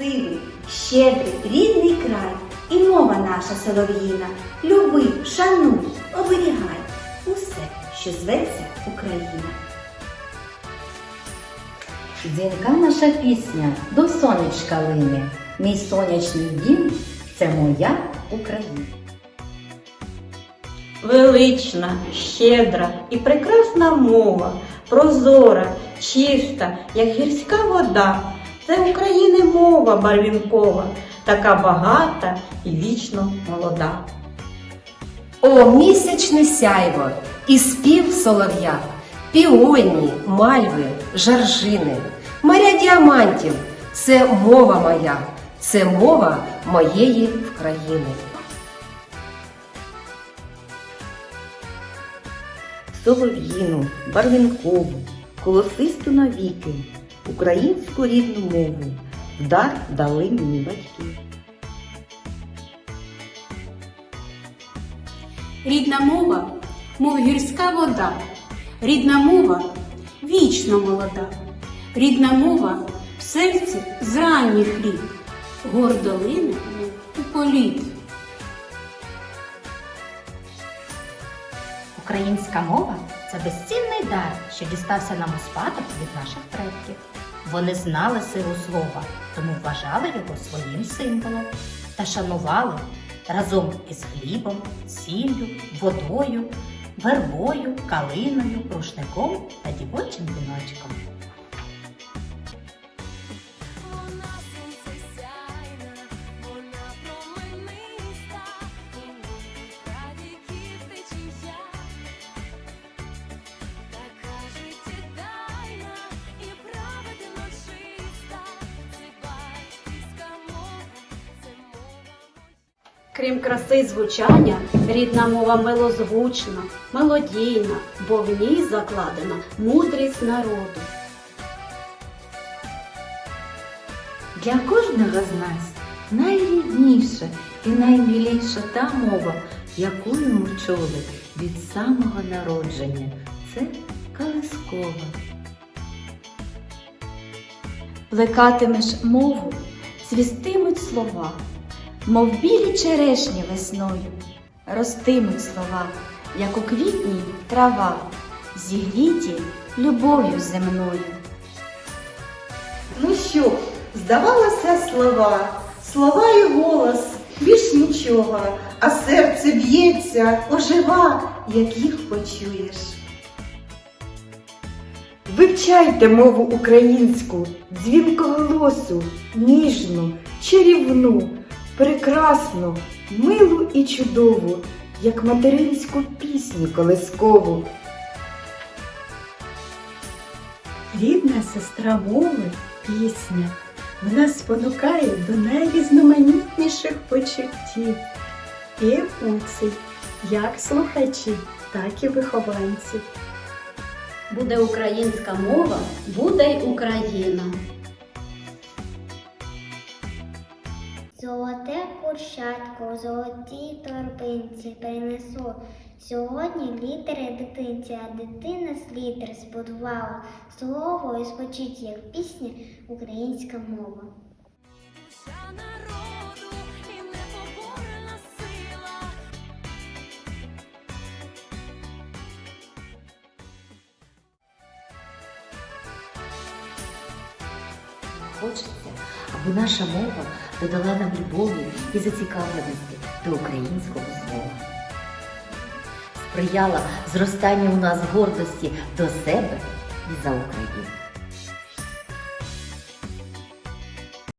красивий, щедрий, рідний край. І мова наша солов'їна. Люби, шануй, оберігай усе, що зветься Україна. Дзвінка наша пісня до сонечка лине. Мій сонячний дім це моя Україна. Велична, щедра і прекрасна мова, прозора, чиста, як гірська вода. Це України мова барвінкова, така багата і вічно молода. О, місячне сяйво і спів солов'я, піоні, мальви, жаржини, моря діамантів це мова моя, це мова моєї України. солов'їну, барвінкову, колосисту навіки, українську рідну мову, в дар дали мені батьки. Рідна мова, мов гірська вода, рідна мова вічно молода, рідна мова в серці зранніх літ, гордо лине у політ. Українська мова це безцінний дар, що дістався нам у спадок від наших предків. Вони знали силу слова, тому вважали його своїм символом та шанували разом із хлібом, сіллю, водою, вербою, калиною, рушником та дівочим віночком. Крім краси й звучання, рідна мова милозвучна, мелодійна, бо в ній закладена мудрість народу. Для кожного з нас найрідніша і найміліша та мова, якою ми чули від самого народження. Це колискова. Плекатимеш мову, цвістимуть слова, мов білі черешні весною, ростимуть слова, як у квітні трава, зігріті любов'ю земною. Ну що, здавалося слова, слова і голос, більш нічого, а серце б'ється, ожива, як їх почуєш. Вивчайте мову українську, дзвінкоголосу, ніжну, чарівну, прекрасну, милу і чудову, як материнську пісню колискову. Рідна сестра мови пісня. Вона спонукає до найрізноманітніших почуттів і емоцій, як слухачів, так і вихованців. Буде українська мова, буде й Україна. Золоте курчатко, у золотій торбинці принесу. Сьогодні літери дитинці, а дитина з літер збудувала слово і звучить як пісня українська мова. Хочеться, аби наша мова додала нам любові і зацікавленості до українського слова. Сприяла зростанню у нас гордості до себе і за Україну.